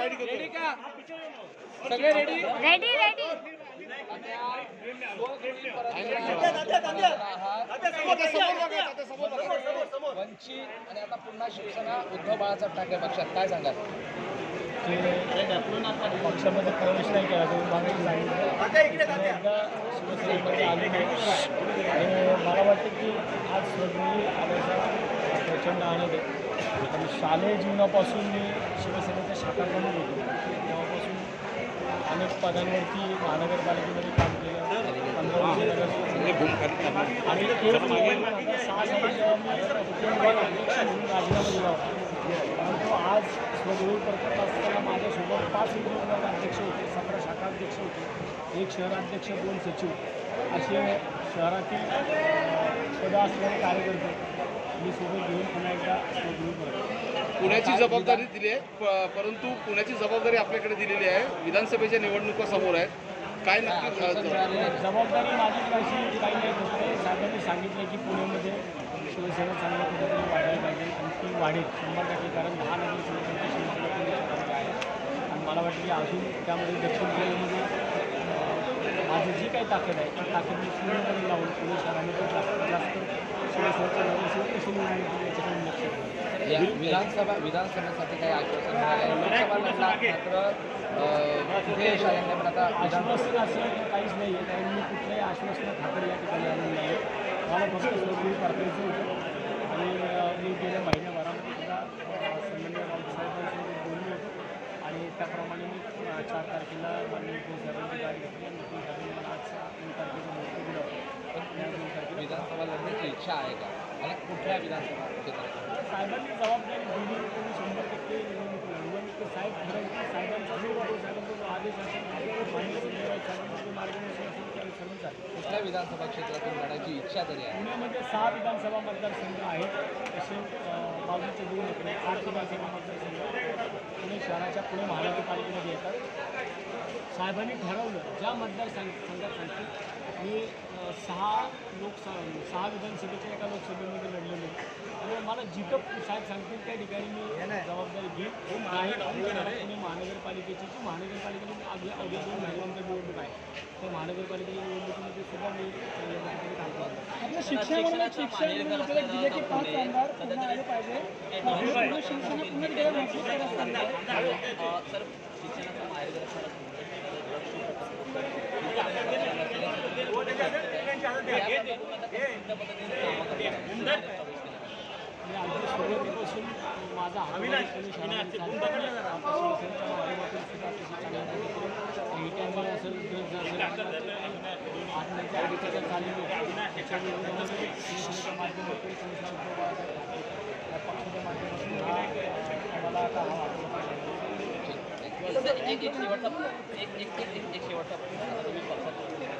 Ready ready वंचित आणि आता पुन्हा शिवसेना उद्धव बाळासाहेब ठाकरे पक्षात. काय सांगाल? पक्षामध्ये प्रवेश नाही केला शिवसेनेमध्ये आले. नाही आणि मला वाटतं की आज प्रचंड आनंद आहे. आणि शालेय जीवनापासून मी शिवसेनेच्या शाखा प्रमुख होतो. तेव्हापासून अनेक पदांवरती महानगरपालिकेमध्ये काम केलं. आणि सहा म्हणून राजीनामा परंतु आज स्वगृही करत असताना माझ्यासोबत पाच उपविभाग अध्यक्ष होते. सतरा शाखा अध्यक्ष होते. एक शहराध्यक्ष दोन सचिव. असे शहरातील पदं असलेले कार्यकर्ते. मी सोबत घेऊन पुन्हा एकदा स्वगृही करतो पुण्याची जबाबदारी दिली आहे प- परंतु पुण्याची जबाबदारी आपल्याकडे दिलेली आहे. विधानसभेच्या निवडणुका समोर आहेत. काय नक्की जबाबदारी माझी अशी काही नाही. फक्त साहेबांनी सांगितलं की पुण्यामध्ये शिवसेना चांगल्या पद्धतीने वाढायला पाहिजे. आणि ती वाढेल शंभर टक्के. कारण दहा नगर शिवसेना शिवसेना पुणे शहरामध्ये आहे. आणि मला वाटतं की अजून त्यामध्ये दक्षिण काही ताकद आहे. ती ताकद मी पूर्णपणे लावून पुणे शहरामध्ये जास्तीत जास्त विधानसभा विधानसभेसाठी काही आश्वासन मिळाले मात्र पण आता आश्वासन असं तर काहीच नाही आहे. कारण मी कुठल्याही आश्वासनं खातर या ठिकाणी आलेलं नाही आहे. मला फक्त स्वरूपी पाठवायचं होतं. आणि मी गेल्या महिन्याभरामध्ये सुद्धा साहेबांसोबत बोललो होतो. आणि त्याप्रमाणे मी चार तारखेला माननीय साहेबांची गाडी घेतली आणि उद्धव साहेबांनी मला आज दोन तारखेचा मुहूर्त दिला होता पण त्या दोन तारखेला विधानसभा इच्छा आहे का? आणि कुठल्या विधानसभा क्षेत्रात साहेबांनी जबाबदारी दिली त्यांनी शंभर टक्के निवडणूक साहेब ठरवतील. साहेबांचा जो साहेबांचा जो आदेश असेल साहेबांचं मार्गदर्शन असेल त्याने सर्व चालेल कुठल्या विधानसभा क्षेत्रातून लढायची इच्छा तरी आहे? पुण्यामध्ये सहा विधानसभा मतदारसंघ आहेत. तसे अं, बाजूचे दोन इकडे आठ विधानसभा मतदारसंघ पुणे शहराच्या पुणे महानगरपालिकेमध्ये येतात. साहेबांनी ठरवलं ज्या मतदारसंघ संघात सांगतील मी सहा लोकसभा सहा विधानसभेच्या एका लोकसभेमध्ये लढलेलो. त्यामुळे मला जिथं साहेब सांगतील त्या ठिकाणी मी जबाबदारी घेईन पुणे महानगरपालिकेची जी महानगरपालिकेमध्ये अवघ्या अवघ्या दोन महिन्यांच्या निवडणूक आहे त्या महानगरपालिकेच्या निवडणुकीमध्ये सुद्धा मी काम करतो आपल्या शिक्षणामध्ये शिक्षण दिले की चांगल्या माझा विटांवर असेल ड्रग्ज असेल आत्महत्या आधीच्या त्याच्या माध्यमातून पक्षाच्या माध्यमातून मला आता हा वाटलं एक एक शेवटचा एक एक शेवटचा प्रश्न तुम्ही पक्षात